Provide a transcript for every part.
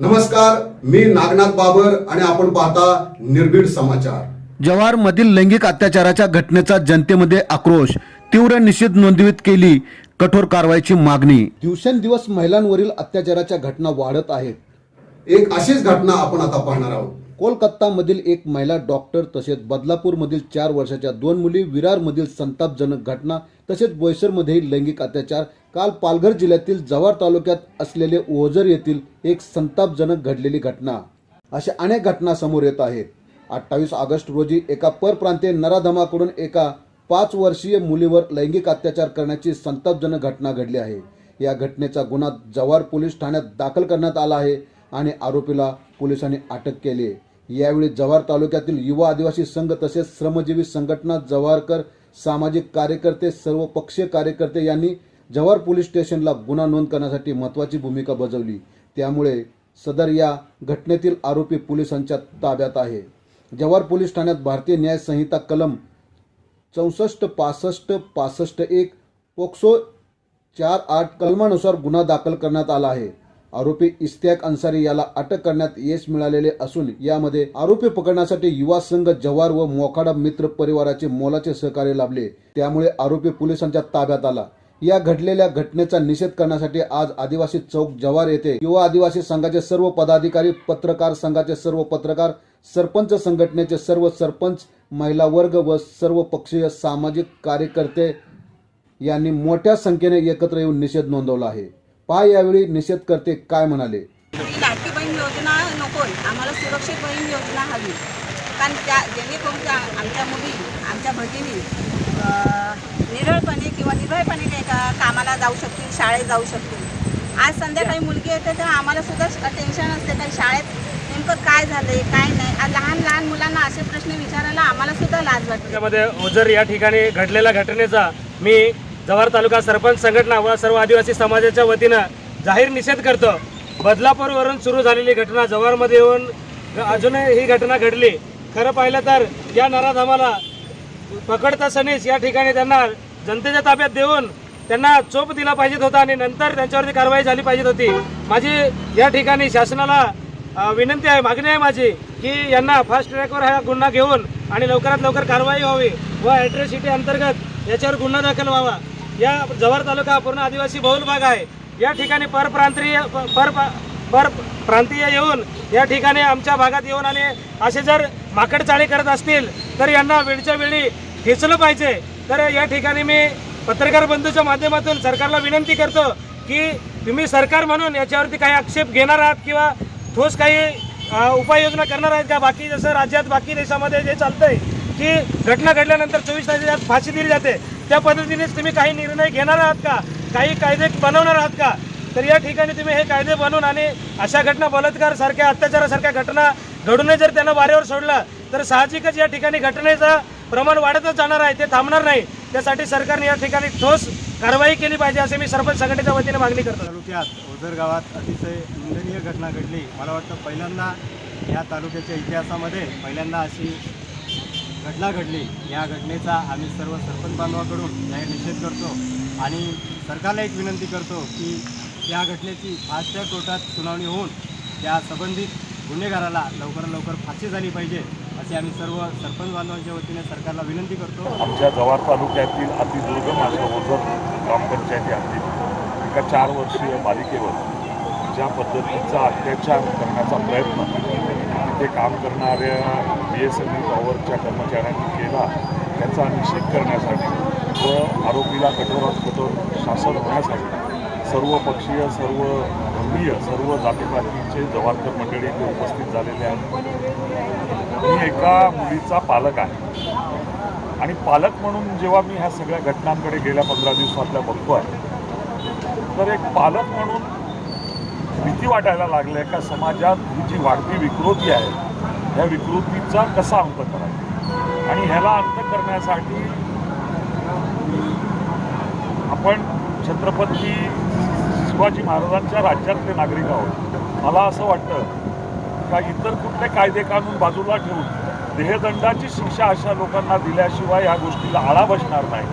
नमस्कार मी नागनाथ बाबर आणि आपण पाहता निर्भीड समाचार. जव्हार मधील लैंगिक अत्याचाराच्या घटनेचा जनतेमध्ये आक्रोश तीव्र निषेध नोंदवित केली कठोर कारवाईची मागणी. दिवसेंदिवस महिलांवरील अत्याचाराच्या घटना वाढत आहेत. एक अशीच घटना आपण आता पाहणार आहोत. कोलकातामधील एक महिला डॉक्टर तसेच बदलापूरमधील चार वर्षाच्या दोन मुली विरारमधील संतापजनक घटना तसेच बोईसरमध्येही लैंगिक अत्याचार काल पालघर जिल्ह्यातील जव्हार तालुक्यात असलेले ओझर येथील एक संतापजनक घडलेली घटना. अशा अनेक घटना समोर येत आहेत. अठ्ठावीस ऑगस्ट रोजी एका परप्रांतीय नराधमाकडून एका पाच वर्षीय मुलीवर लैंगिक अत्याचार करण्याची संतापजनक घटना घडली आहे. या घटनेचा गुन्हा जव्हार पोलीस ठाण्यात दाखल करण्यात आला आहे आणि आरोपीला पोलिसांनी अटक केली आहे. यावेळी जव्हार तालुक्यातील युवा आदिवासी संघ तसेच श्रमजीवी संघटना जव्हारकर सामाजिक कार्यकर्ते सर्व पक्षीय कार्यकर्ते यांनी जव्हार पोलीस स्टेशनला गुन्हा नोंद करण्यासाठी महत्त्वाची भूमिका बजावली. त्यामुळे सदर या घटनेतील आरोपी पोलिसांच्या ताब्यात आहे. जव्हार पोलीस ठाण्यात भारतीय न्याय संहिता कलम चौसष्ट पासष्ट पासष्ट एक पोक्सो चार आठ कलमानुसार गुन्हा दाखल करण्यात आला आहे. आरोपी इस्तियाक अन्सारी याला अटक करण्यात यश मिळालेले असून यामध्ये आरोपी पकडण्यासाठी युवा संघ जव्हार व मोखाडा मित्र परिवाराचे मोलाचे सहकार्य लाभले. त्यामुळे आरोपी पोलिसांच्या ताब्यात आला. या घडलेल्या घटनेचा निषेध करण्यासाठी आज आदिवासी चौक जव्हार येथे युवा आदिवासी संघाचे सर्व पदाधिकारी पत्रकार संघाचे सर्व पत्रकार सरपंच संघटनेचे सर्व सरपंच महिला वर्ग व सर्व पक्षीय सामाजिक कार्यकर्ते यांनी मोठ्या संख्येने एकत्र येऊन निषेध नोंदवला आहे. पहा यावेळी निषेधकर्ते काय म्हणाले? लाडकी बहीण योजना नकोय. आम्हाला सुरक्षित बहीण योजना हवी. कारण त्या जेणेकरून त्या आमच्या मुली आमच्या भगिनी निरळपणे किंवा निर्भयपणे काही का कामाला जाऊ शकतील शाळेत जाऊ शकतील. आज संध्याकाळी मुलगी येते तेव्हा आम्हाला सुद्धा टेन्शन असते काही शाळेत नेमकं काय झालंय काय नाही? आज लहान लहान मुलांना असे प्रश्न विचारायला आम्हाला सुद्धा लाज वाटते. त्यामध्ये ओझर या ठिकाणी घडलेल्या घटनेचा मी जव्हार तालुका सरपंच संघटना व सर्व आदिवासी समाजाच्या वतीनं जाहीर निषेध करतो. बदलापूरवरून सुरू झालेली घटना जव्हारमध्ये येऊन अजूनही ही घटना घडली. खरं पाहिलं तर या नराधामाला पकडता सनीस या ठिकाणी त्यांना जनतेच्या ताब्यात देऊन त्यांना चोप दिला पाहिजेत होता आणि नंतर त्यांच्यावरती कारवाई झाली पाहिजे होती. माझी या ठिकाणी शासनाला विनंती आहे मागणी आहे माझी की यांना फास्ट ट्रॅकवर हा गुन्हा घेऊन आणि लवकरात लवकर कारवाई व्हावी व ॲट्रॉसिटी अंतर्गत याच्यावर गुन्हा दाखल व्हावा. या जव्हार तालुका पूर्ण आदिवासी बहुल भाग आहे. या ठिकाणी परप्रांतीय पर पर प्रांतीय येऊन या ठिकाणी आमच्या भागात येऊन आणि असे जर माकडचाळी करत असतील तर यांना वेळच्या वेळी खेचलं पाहिजे. तर या ठिकाणी मी पत्रकार बंधूच्या माध्यमातून सरकारला विनंती करतो की तुम्ही सरकार म्हणून याच्यावरती काही आक्षेप घेणार आहात किंवा ठोस काही उपाययोजना करणार आहेत का? बाकी जसं राज्यात बाकी देशामध्ये जे चालतंय की घटना घडल्यानंतर चोवीस तासात फाशी दिली जाते. त्या पद्धतीनेच तुम्ही काही निर्णय घेणार आहात का? काही कायदे बनवणार आहात का? तर या ठिकाणी तुम्ही हे कायदे बनवून आणि अशा घटना बलात्कारसारख्या अत्याचारासारख्या घटना घडूनही जर त्यांना वाऱ्यावर सोडलं तर साहजिकच या ठिकाणी घटनेचं प्रमाण वाढतच जाणार आहे ते थांबणार नाही. त्यासाठी सरकारने या ठिकाणी ठोस कारवाई केली पाहिजे असे मी सरपंच संघटनेच्या वतीने मागणी करतो. तालुक्यात ओझर गावात अतिशय निंदनीय घटना घडली. मला वाटतं पहिल्यांदा या तालुक्याच्या इतिहासामध्ये पहिल्यांदा अशी घटना घडली. या घटनेचा आम्ही सर्व सरपंच बांधवाकडून जाहीर निषेध करतो आणि सरकारला एक विनंती करतो की या घटनेची फास्टच्या कोर्टात सुनावणी होऊन त्या संबंधित गुन्हेगाराला लवकरात लवकर फाशी झाली पाहिजे असे आम्ही सर्व सरपंच बांधवांच्या वतीने सरकारला विनंती करतो. आमच्या जव्हार तालुक्यातील अतिदुर्गम अशा ओझर ग्रामपंचायती हद्दीत एका चार वर्षीय बालिकेवर ज्या पद्धतीचा अत्याचार करण्याचा प्रयत्न तिथे काम करणाऱ्या बी एस एन एल टॉवरच्या कर्मचाऱ्यांनी केला त्याचा निषेध करण्यासाठी व आरोपीला कठोरात कठोर शासन होण्यासाठी सर्व पक्षीय सर्व धर्मीय सर्व जातीपातीचे जवानकर मंडळी इथे उपस्थित झालेले आहेत. मी एका मुलीचा पालक आहे. आणि पालक म्हणून जेव्हा मी ह्या सगळ्या घटनांकडे गेल्या पंधरा दिवसातल्या बघतो आहे तर एक पालक म्हणून भीती वाटायला लागली आहे का समाजात ही जी वाढती विकृती आहे ह्या विकृतीचा कसा अंत करायचा आणि ह्याला अंत करण्यासाठी आपण छत्रपती शिवाजी महाराजांच्या राज्यातले नागरिक आहोत. मला असं वाटतं का इतर कुठले कायदे कानून बाजूला ठेवून देहदंडाची शिक्षा अशा लोकांना दिल्याशिवाय या गोष्टीला आळा बसणार नाही.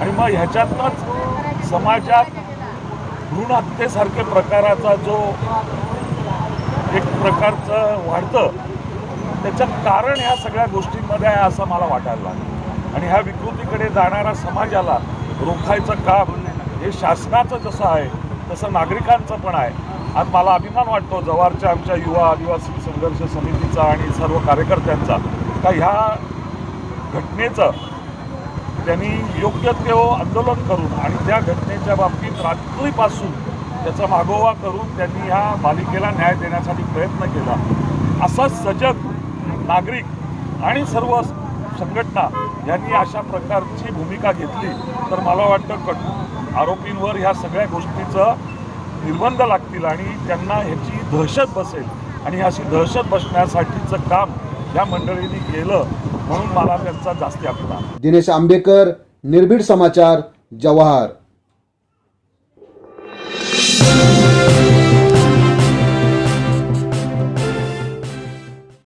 आणि मग ह्याच्यातनंच समाजात भ्रूण हत्येसारखे प्रकाराचा जो एक प्रकारचं वाढतं त्याचं कारण ह्या सगळ्या गोष्टींमध्ये आहे असं मला वाटायला लागलं. आणि ह्या विकृतीकडे जाणाऱ्या समाजाला रोखायचं काम हे शासनाचं जसं आहे तसं नागरिकांचं पण आहे. आज मला अभिमान वाटतो जव्हारच्या आमच्या युवा आदिवासी संघर्ष समितीचा आणि सर्व कार्यकर्त्यांचा का ह्या घटनेचं त्यांनी योग्य ते आंदोलन करून आणि त्या घटनेच्या बाबतीत रात्रीपासून त्याचा मागोवा करून त्यांनी ह्या बालिकेला न्याय देण्यासाठी प्रयत्न केला. असा सजग नागरिक आणि सर्व संघटना यांनी अशा प्रकारची भूमिका घेतली तर मला वाटतं कट आरोपींवर ह्या सगळ्या गोष्टीचं निर्बंध लागतील आणि त्यांना ह्याची दहशत बसेल. आणि अशी दहशत बसण्यासाठीचं काम या मंडळींनी केलं. म्हणून मला त्यांचा जास्ती अभिमान दिनेश आंबेकर निर्भीड समाचार जवाहर.